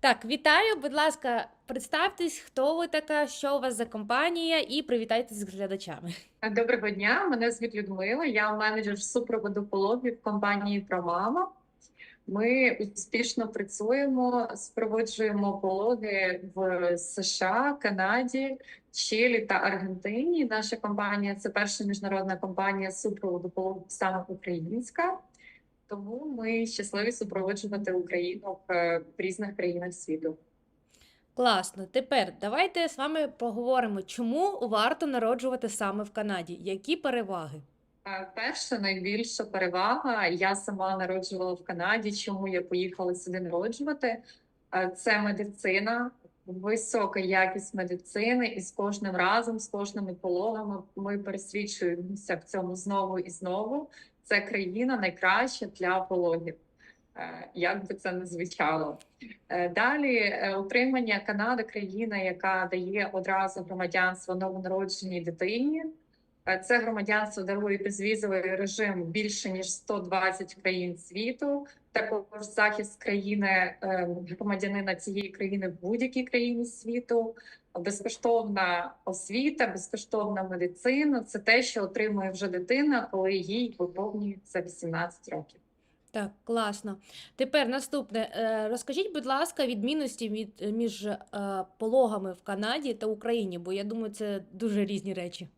Так, вітаю, будь ласка, представтесь, хто ви така, що у вас за компанія, і привітайтесь з глядачами. Доброго дня, мене звуть Людмила. Я менеджер супроводу пологів компанії Промама. Ми успішно працюємо, супроводжуємо пологи в США, Канаді, Чилі та Аргентині. Наша компанія це перша міжнародна компанія супроводу пологів саме українська. Тому ми щасливі супроводжувати Україну в, в різних країнах світу. Класно. Тепер давайте з вами поговоримо, чому варто народжувати саме в Канаді, які переваги? Е, Перша найбільша перевага. Я сама народжувала в Канаді. Чому я поїхала сюди народжувати? Е, Це медицина, висока якість медицини, і з кожним разом, з кожними пологами ми пересвідчуємося в цьому знову і знову. Це країна найкраща для пологів. Е, Як би це не звучало. Е, Далі е, утримання Канада країна, яка дає одразу громадянство новонародженій дитині. Це громадянство дарує безвізовий режим більше ніж 120 країн світу. Також захист країни е, громадянина цієї країни в будь-якій країні світу, безкоштовна освіта, безкоштовна медицина. Це те, що отримує вже дитина, коли їй виповнюється 18 років. Так, класно. Тепер наступне. Е, Розкажіть, будь ласка, відмінності від, між е, пологами в Канаді та Україні, бо я думаю, це дуже різні речі.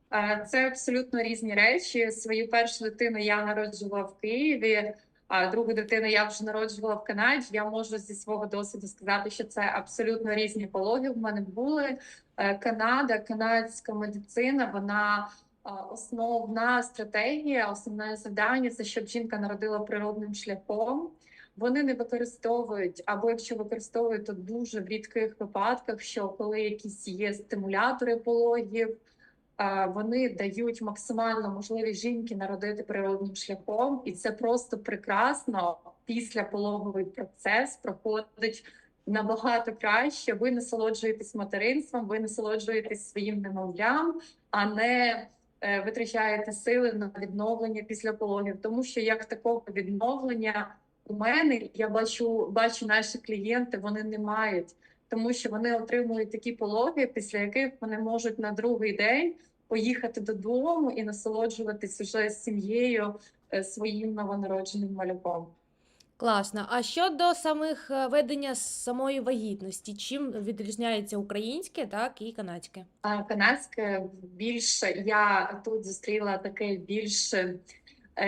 Це абсолютно різні речі. Свою першу дитину я народжувала в Києві, а другу дитину я вже народжувала в Канаді. Я можу зі свого досвіду сказати, що це абсолютно різні пологи. В мене були Е, Канада, канадська медицина. Вона е, основна стратегія, основне завдання це щоб жінка народила природним шляхом. Вони не використовують, або якщо використовують, то дуже в рідких випадках, що коли якісь є стимулятори пологів, вони дають максимально можливість жінки народити природним шляхом, і це просто прекрасно. Після пологовий процес проходить набагато краще. Ви насолоджуєтесь материнством, ви насолоджуєтесь своїм немовлям, а не е, витрачаєте сили на відновлення після пологів, тому що як такого відновлення у мене я бачу, бачу наші клієнти, вони не мають, тому що вони отримують такі пологи, після яких вони можуть на другий день поїхати додому і насолоджуватись уже з сім'єю е, своїм новонародженим малюком. Класно. А щодо самих е, ведення самої вагітності, чим відрізняється українське, так і канадське? Канадське більше я тут зустріла таке більше.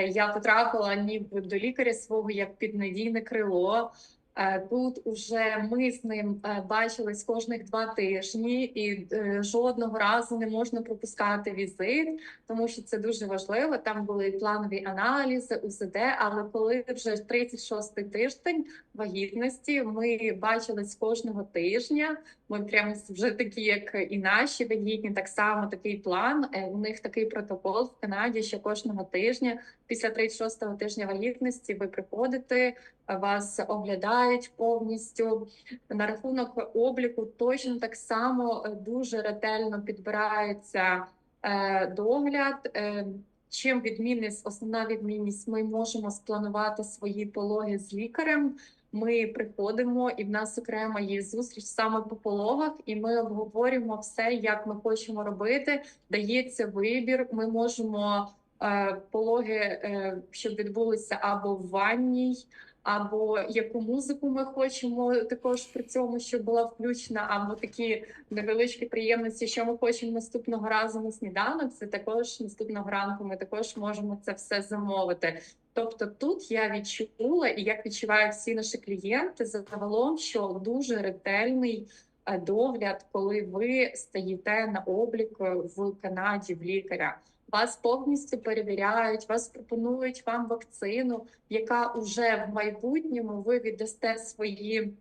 Я потрапила ніби до лікаря свого як під надійне крило. Е, Тут уже ми з ним е, бачились кожних два тижні, і е, жодного разу не можна пропускати візит, тому що це дуже важливо. Там були планові аналізи, УЗД. Але коли вже 36-й тиждень вагітності, ми бачились кожного тижня. Ми прямо вже такі, як і наші вагітні, так само такий план. Е, У них такий протокол в Канаді, що кожного тижня, після 36-го тижня вагітності, ви приходите, вас оглядають повністю. На рахунок обліку точно так само е, дуже ретельно підбирається е, догляд. Чим відмінність, основна відмінність, ми можемо спланувати свої пологи з лікарем. Ми приходимо, і в нас окремо є зустріч саме по пологах, і ми обговорюємо все, як ми хочемо робити. Дається вибір. Ми можемо е, пологи, е, щоб відбулися або в ванній, або яку музику ми хочемо також при цьому, щоб була включена, або такі невеличкі приємності, що ми хочемо наступного разу на сніданок. Це також наступного ранку. Ми також можемо це все замовити. Тобто тут я відчула, і як відчувають всі наші клієнти загалом, що дуже ретельний е, догляд, коли ви стаєте на облік е, в Канаді в лікаря. Вас повністю перевіряють, вас пропонують вам вакцину, яка уже в майбутньому ви віддасте свої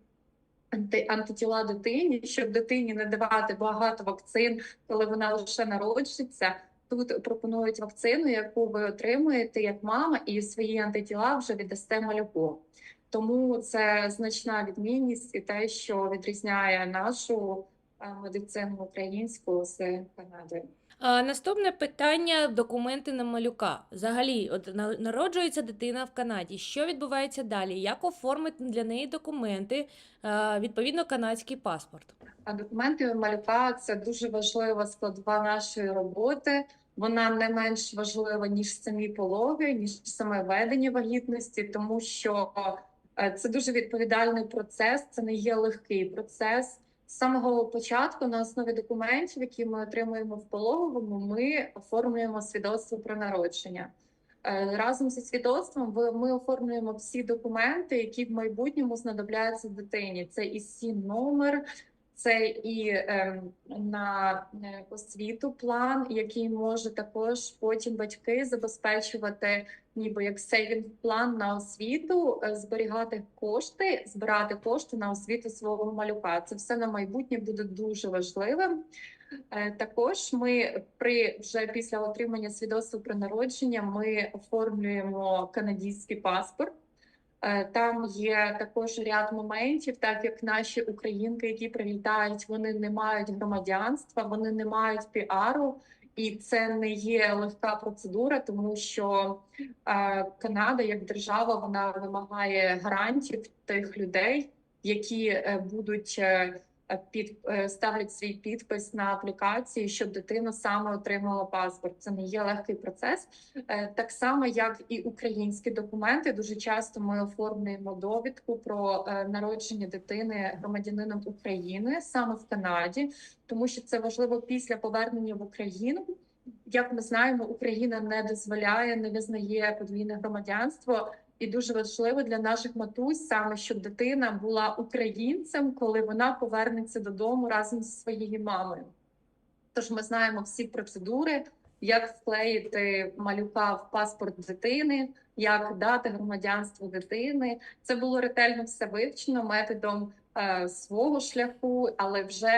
анти- антитіла дитині, щоб дитині не давати багато вакцин, коли вона лише народжується. Тут пропонують вакцину, яку ви отримуєте як мама, і свої антитіла вже віддасте малюку. Тому це значна відмінність і те, що відрізняє нашу медицину українську з Канадою. Наступне питання: документи на малюка. Взагалі, от народжується дитина в Канаді. Що відбувається далі? Як оформити для неї документи? Відповідно, канадський паспорт. А документи малюка це дуже важлива складова нашої роботи. Вона не менш важлива ніж самі пологи, ніж саме ведення вагітності, тому що е, це дуже відповідальний процес. Це не є легкий процес. З самого початку, на основі документів, які ми отримуємо в пологовому, ми оформлюємо свідоцтво про народження. Е, Разом зі свідоцтвом ми оформлюємо всі документи, які в майбутньому знадобляться дитині. Це і сім номер, це і ем, на е, освіту план, який може також потім батьки забезпечувати, ніби як сейвінг план на освіту, е, зберігати кошти, збирати кошти на освіту свого малюка. Це все на майбутнє буде дуже важливим. Е, Також ми при вже після отримання свідоцтва про народження ми оформлюємо канадський паспорт. Е, Там є також ряд моментів, так як наші українки, які прилітають, вони не мають громадянства, вони не мають піару, і це не є легка процедура, тому що е, Канада як держава вона вимагає гарантів тих людей, які е, будуть е, під е, ставлять свій підпис на аплікації, щоб дитина саме отримала паспорт. Це не є легкий процес. Е, Так само, як і українські документи, дуже часто ми оформлюємо довідку про е, народження дитини громадянином України саме в Канаді, тому що це важливо після повернення в Україну. Як ми знаємо, Україна не дозволяє, не визнає подвійне громадянство, і дуже важливо для наших матусь саме, щоб дитина була українцем, коли вона повернеться додому разом зі своєю мамою. Тож ми знаємо всі процедури, як вклеїти малюка в паспорт дитини, як дати громадянство дитини. Це було ретельно все вивчено методом е, свого шляху, але вже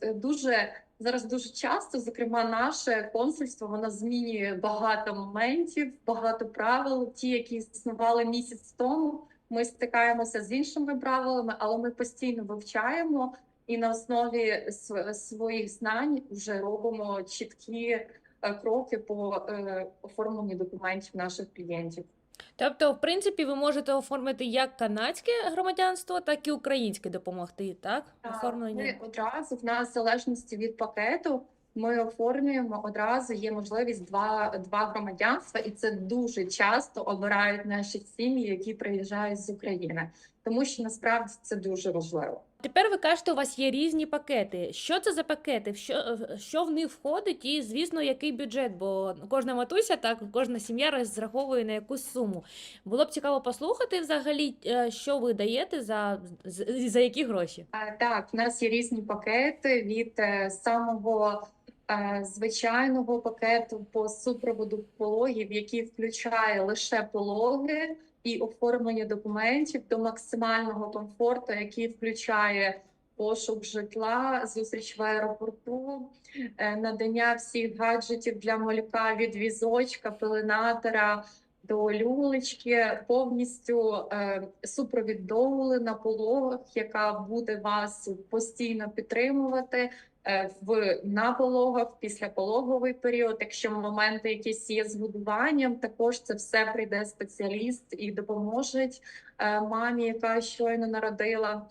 е, дуже зараз дуже часто, зокрема, наше консульство воно змінює багато моментів, багато правил, ті, які існували місяць тому. Ми стикаємося з іншими правилами, але ми постійно вивчаємо і на основі своїх знань вже робимо чіткі е, кроки по е, оформленню документів наших клієнтів. Тобто, в принципі, ви можете оформити як канадське громадянство, так і українське допомогти, так? Оформлення. Ми одразу в нас в залежності від пакету. Ми оформлюємо одразу. Є можливість два, два громадянства, і це дуже часто обирають наші сім'ї, які приїжджають з України, тому що насправді це дуже важливо. Тепер ви кажете, у вас є різні пакети. Що це за пакети? Що, е, що в них входить, і, звісно, який бюджет? Бо кожна матуся, так, кожна сім'я розраховує на якусь суму. Було б цікаво послухати взагалі, е, що ви даєте за, за які гроші. Так, в нас є різні пакети від е, самого звичайного пакету по супроводу пологів, який включає лише пологи і оформлення документів до максимального комфорту, який включає пошук житла, зустріч в аеропорту, е, надання всіх гаджетів для малюка від візочка, пеленатора до люлечки, повністю е, супровід доули на пологах, яка буде вас постійно підтримувати в на пологах, післяпологовий період. Якщо моменти якісь є з годуванням, також це все прийде спеціаліст і допоможе е, мамі, яка щойно народила.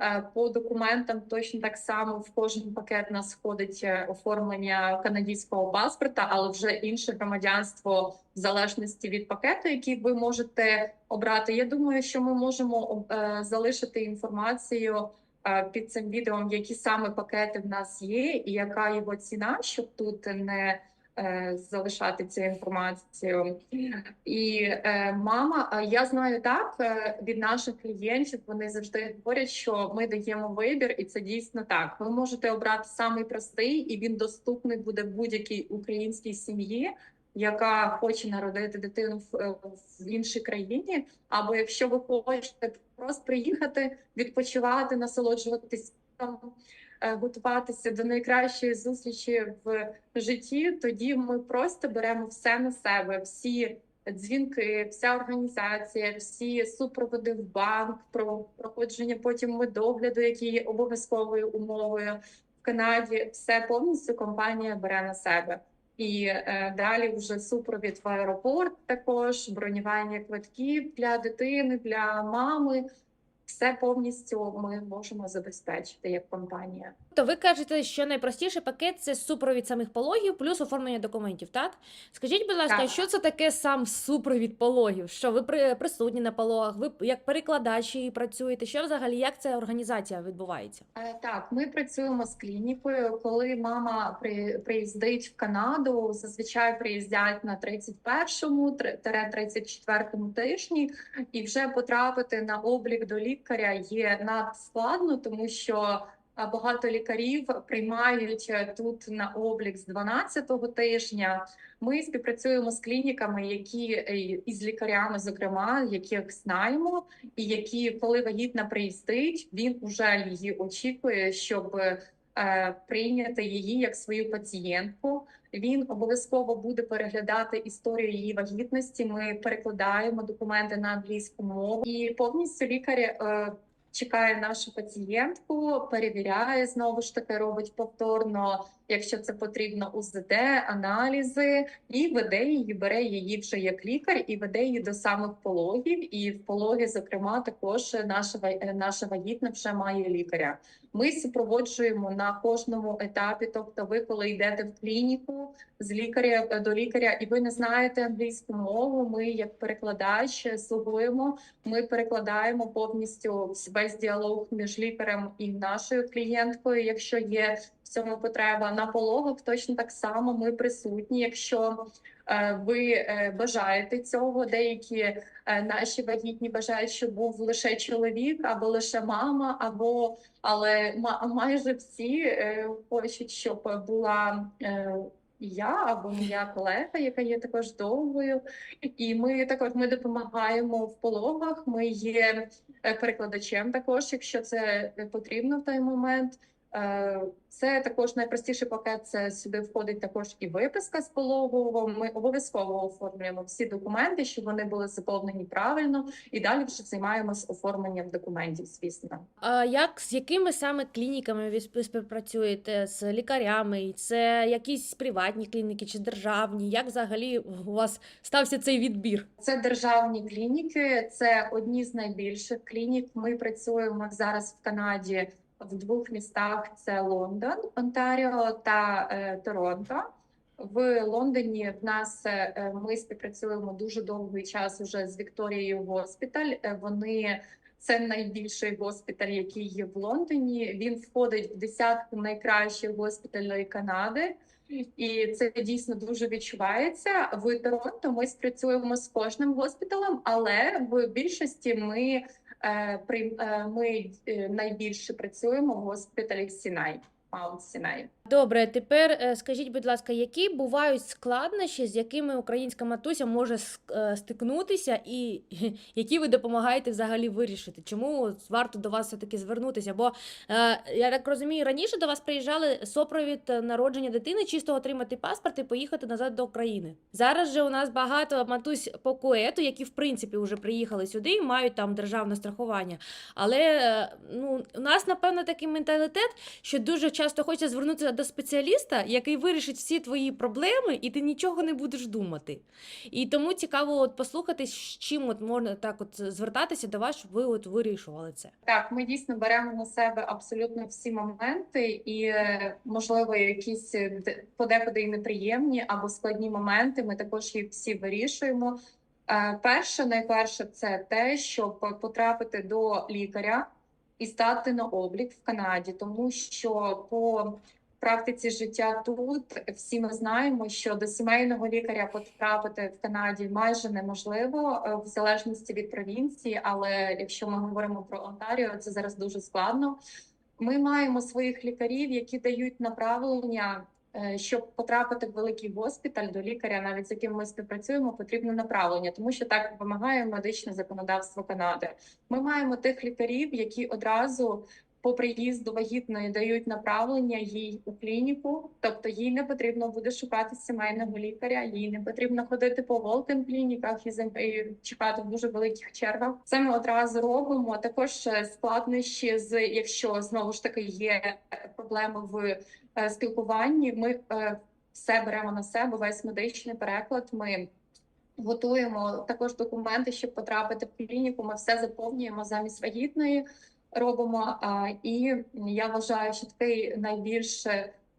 Е, По документам точно так само в кожен пакет нас входить е, оформлення канадського паспорта, але вже інше громадянство в залежності від пакету, який ви можете обрати. Я думаю, що ми можемо е, залишити інформацію е, під цим відео, які саме пакети в нас є, і яка його ціна, щоб тут не е, залишати цю інформацію. І е, мама, я знаю так е, від наших клієнтів. Вони завжди говорять, що ми даємо вибір, і це дійсно так. Ви можете обрати самий простий, і він доступний буде будь-якій українській сім'ї, яка хоче народити дитину в, в іншій країні. Або якщо ви хочете просто приїхати, відпочивати, насолоджуватись. е, Готуватися до найкращої зустрічі в житті, тоді ми просто беремо все на себе, всі дзвінки, вся організація, всі супроводи в банк, про проходження потім медогляду, які є обов'язковою умовою в Канаді. Все повністю компанія бере на себе. І е, далі вже супровід в аеропорт, також бронювання квитків для дитини, для мами. Все повністю ми можемо забезпечити як компанія. То ви кажете, що найпростіший пакет це супровід самих пологів плюс оформлення документів, так? Скажіть, будь ласка, Так. що це таке сам супровід пологів? Що ви при, присутні на пологах? Ви як перекладачі працюєте? Що взагалі як ця організація відбувається? Е, Так, ми працюємо з клінікою. Коли мама при, приїздить в Канаду, зазвичай приїздять на 31-му, 34-му тижні, і вже потрапити на облік до лікаря є надскладно, тому що багато лікарів приймають е, тут на облік з 12-го тижня. Ми співпрацюємо з клініками, які і із лікарями, зокрема, яких знаємо, і які, коли вагітна приїздить, він уже її очікує, щоб е, прийняти її як свою пацієнтку. Він обов'язково буде переглядати історію її вагітності. Ми перекладаємо документи на англійську мову, і повністю лікар е, чекає нашу пацієнтку, перевіряє знову ж таки, робить повторно, якщо це потрібно, УЗД, аналізи, і веде її, бере її вже як лікар і веде її до самих пологів. І в пологі, зокрема, також наша е, наша вагітна вже має лікаря. Ми супроводжуємо на кожному етапі. Тобто, ви коли йдете в клініку з лікаря е, до лікаря, і ви не знаєте англійську мову. Ми, як перекладач, слугуємо. Ми перекладаємо повністю весь діалог між лікарем і нашою клієнткою, якщо є в цьому потреба на пологах. Точно так само ми присутні. Якщо ви е, бажаєте цього, деякі е, наші вагітні бажають, щоб був лише чоловік або лише мама, або але ма- майже всі е, хочуть, щоб була. е, Я або моя колега, яка є також довгою, і ми також ми допомагаємо в пологах. Ми є е, перекладачем, також, якщо це е, потрібно в той момент. Е, Це також найпростіший пакет. Це сюди входить також і виписка з пологового. Ми обов'язково оформлюємо всі документи, щоб вони були заповнені правильно, і далі вже займаємось оформленням документів. Звісно. А як з якими саме клініками ви співпрацюєте? З лікарями? Це якісь приватні клініки чи державні? Як взагалі у вас стався цей відбір? Це державні клініки, це одні з найбільших клінік. Ми працюємо зараз в Канаді в двох містах: це Лондон, Онтаріо та е, Торонто. В Лондоні в нас е, е, ми співпрацюємо дуже довгий час уже з Вікторією Госпіталь. Е, Вони це найбільший госпіталь, який є в Лондоні. Він входить в десятку найкращих госпіталей Канади. І це дійсно дуже відчувається. В Торонто ми спрацюємо з кожним госпіталем, але в більшості ми, ми е, найбільше працюємо в госпіталі Сінай, Маунт Сінай. Добре, тепер е, скажіть, будь ласка, які бувають складнощі, з якими українська матуся може е, стикнутися, і які ви допомагаєте взагалі вирішити? Чому варто до вас все-таки звернутися? Бо е, я так розумію, раніше до вас приїжджали сопровід народження дитини, чисто отримати паспорт і поїхати назад до України. Зараз же у нас багато матусь по куету, які в принципі вже приїхали сюди і мають там державне страхування. Але ну, у нас, напевно, такий менталітет, що дуже часто хочеться звернутися до спеціаліста, який вирішить всі твої проблеми, і ти нічого не будеш думати. І тому цікаво от послухати, з чим от можна так от звертатися до вас, щоб ви от вирішували це. Так, ми дійсно беремо на себе абсолютно всі моменти, і можливо, якісь е, подекуди і неприємні або складні моменти. Ми також їх всі вирішуємо. Е, Перше, найперше, це те, щоб потрапити до лікаря і стати на облік в Канаді, тому що по практиці життя тут всі ми знаємо, що до сімейного лікаря потрапити в Канаді майже неможливо е, в залежності від провінції. Але якщо ми говоримо про Онтаріо, це зараз дуже складно. Ми маємо своїх лікарів, які дають направлення. е, Щоб потрапити в великий госпіталь до лікаря, навіть з яким ми співпрацюємо, потрібно направлення, тому що так вимагає медичне законодавство Канади. Ми маємо тих лікарів, які одразу по приїзду вагітної дають направлення їй у клініку, тобто їй не потрібно буде шукати сімейного лікаря, їй не потрібно ходити по волтим клініках і чекати в дуже великих чергах. Це ми одразу робимо. Також е, складнощі з якщо знову ж таки є проблеми в е, спілкуванні. Ми е, все беремо на себе, весь медичний переклад. Ми готуємо також документи, щоб потрапити в клініку. Ми все заповнюємо замість вагітної. Робимо і я вважаю, що такий найбільш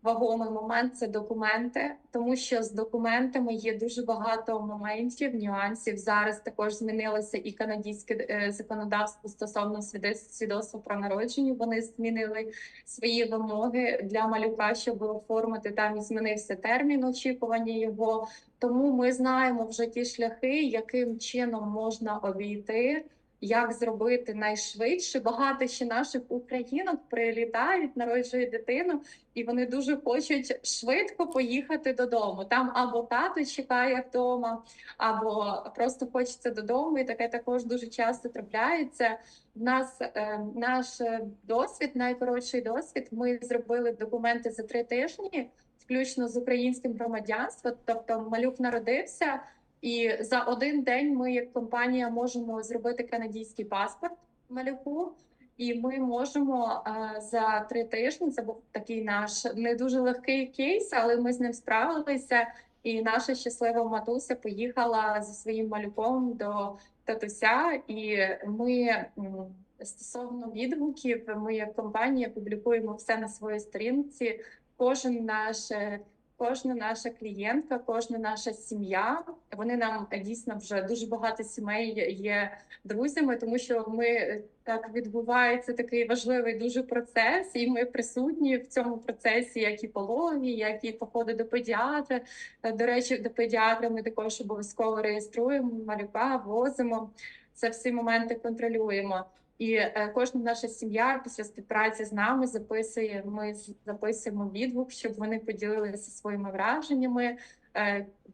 вагомий момент це документи, тому що з документами є дуже багато моментів, нюансів. Зараз також змінилося і канадське е, законодавство стосовно свідоцтва про народження. Вони змінили свої вимоги для малюка, щоб оформити там і змінився термін очікування його. Тому ми знаємо вже ті шляхи, яким чином можна обійти. Як зробити найшвидше? Багато ще наших українок прилітають, народжують дитину, і вони дуже хочуть швидко поїхати додому. Там або тато чекає вдома, або просто хочеться додому. І таке також дуже часто трапляється. В нас е, наш е, досвід, найкоротший досвід. Ми зробили документи за три тижні, включно з українським громадянством. Тобто малюк народився. І за один день ми, як компанія, можемо зробити канадський паспорт малюку, і ми можемо е, за три тижні. Це був такий наш не дуже легкий кейс, але ми з ним справилися. І наша щаслива матуся поїхала зі своїм малюком до татуся. І ми стосовно відгуків, ми як компанія публікуємо все на своїй сторінці. Кожен наш е, Кожна наша клієнтка, кожна наша сім'я. Вони нам дійсно вже дуже багато сімей є друзями, тому що ми е, так відбувається такий важливий дуже процес, і ми присутні в цьому процесі, як і пологі, як і походи до педіатра. Е, До речі, до педіатра ми також обов'язково реєструємо малюка, возимо. Це всі моменти контролюємо. І е, кожна наша сім'я після співпраці з нами записує. Ми записуємо відгук, щоб вони поділилися своїми враженнями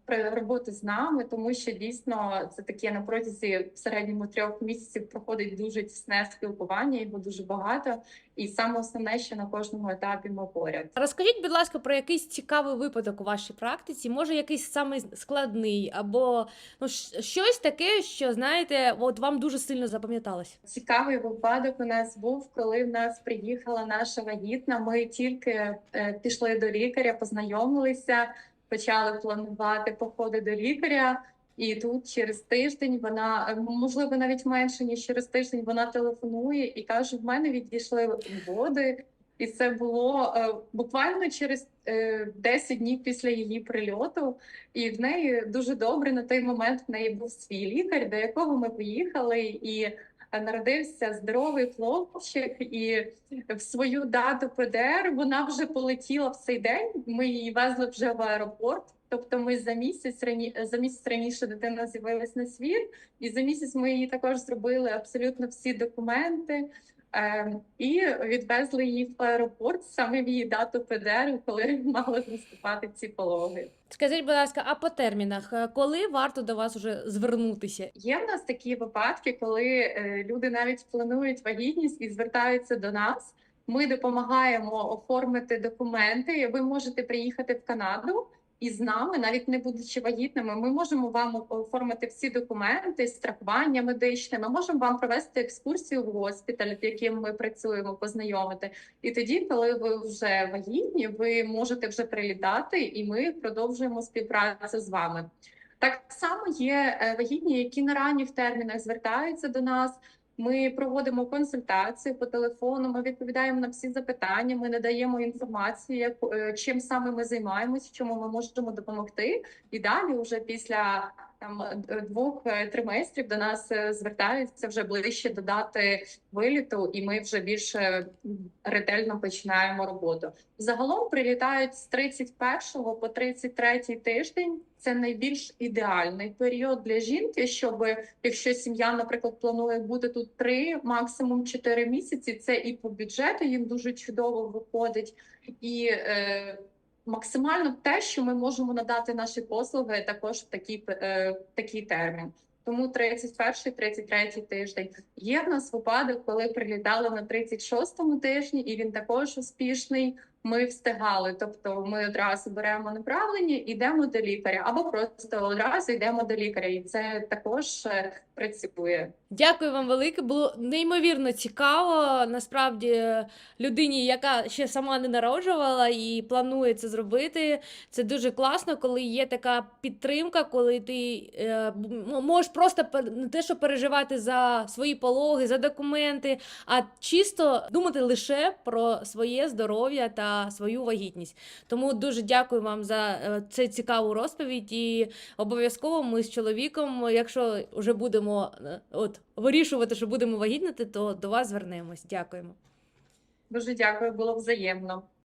роботу з нами, тому що дійсно це таке на протязі в середньому трьох місяців проходить дуже тісне спілкування, його дуже багато. І саме основне, що на кожному етапі ми поряд. Розкажіть, будь ласка, про якийсь цікавий випадок у вашій практиці, може якийсь самий складний, або ну щось таке, що знаєте, от вам дуже сильно запам'яталось. Цікавий випадок у нас був, коли в нас приїхала наша вагітна. Ми тільки е, пішли до лікаря, познайомилися, почали планувати походи до лікаря. І тут через тиждень вона можливо навіть менше ніж через тиждень вона телефонує і каже: в мене відійшли води. І це було е, буквально через е, 10 днів після її прильоту. І в неї дуже добре на той момент в неї був свій лікар, до якого ми поїхали, і народився здоровий хлопчик. І в свою дату ПДР вона вже полетіла в цей день. Ми її везли вже в аеропорт. Тобто, ми за місяць рані за місяць раніше дитина з'явилась на світ, і за місяць ми її також зробили абсолютно всі документи. Е, і відвезли її в аеропорт саме в її дату ПДР, коли мали наступати ці пологи. Скажіть, будь ласка, а по термінах, е, коли варто до вас вже звернутися? Є в нас такі випадки, коли е, люди навіть планують вагітність і звертаються до нас. Ми допомагаємо оформити документи. Ви можете приїхати в Канаду і з нами, навіть не будучи вагітними, ми можемо вам оформити всі документи, страхування медичне. Ми можемо вам провести екскурсію в госпіталь, в яким ми працюємо, познайомити. І тоді, коли ви вже вагітні, ви можете вже прилітати, і ми продовжуємо співпрацю з вами. Так само є е, вагітні, які на ранніх термінах звертаються до нас. Ми проводимо консультацію по телефону. Ми відповідаємо на всі запитання. Ми надаємо інформацію, як е, чим саме ми займаємось, чому ми можемо допомогти. І далі, вже після там е, двох е, триместрів, до нас е, звертаються вже ближче до дати виліту, і ми вже більше ретельно починаємо роботу. Загалом прилітають з 31 по 33 тиждень. Це найбільш ідеальний період для жінки, щоб якщо сім'я, наприклад, планує бути тут 3, максимум 4 місяці. Це і по бюджету їм дуже чудово виходить, і е, максимально те, що ми можемо надати наші послуги, також в такий, е, такий термін. Тому 31-33 тиждень. Є в нас випадок, коли прилітали на 36-му тижні, і він також успішний. Ми встигали. Тобто, ми одразу беремо направлення, йдемо до лікаря, або просто одразу йдемо до лікаря, і це також е, працює. Дякую вам велике. Було неймовірно цікаво. Насправді, людині, яка ще сама не народжувала і планує це зробити. Це дуже класно, коли є така підтримка, коли ти е, можеш просто не те, що переживати за свої пологи, за документи, а чисто думати лише про своє здоров'я та свою вагітність. Тому дуже дякую вам за е, цю цікаву розповідь. І обов'язково ми з чоловіком, якщо вже будемо е, от вирішувати, що будемо вагітнити, то до вас звернемось. Дякуємо. Дуже дякую, було взаємно.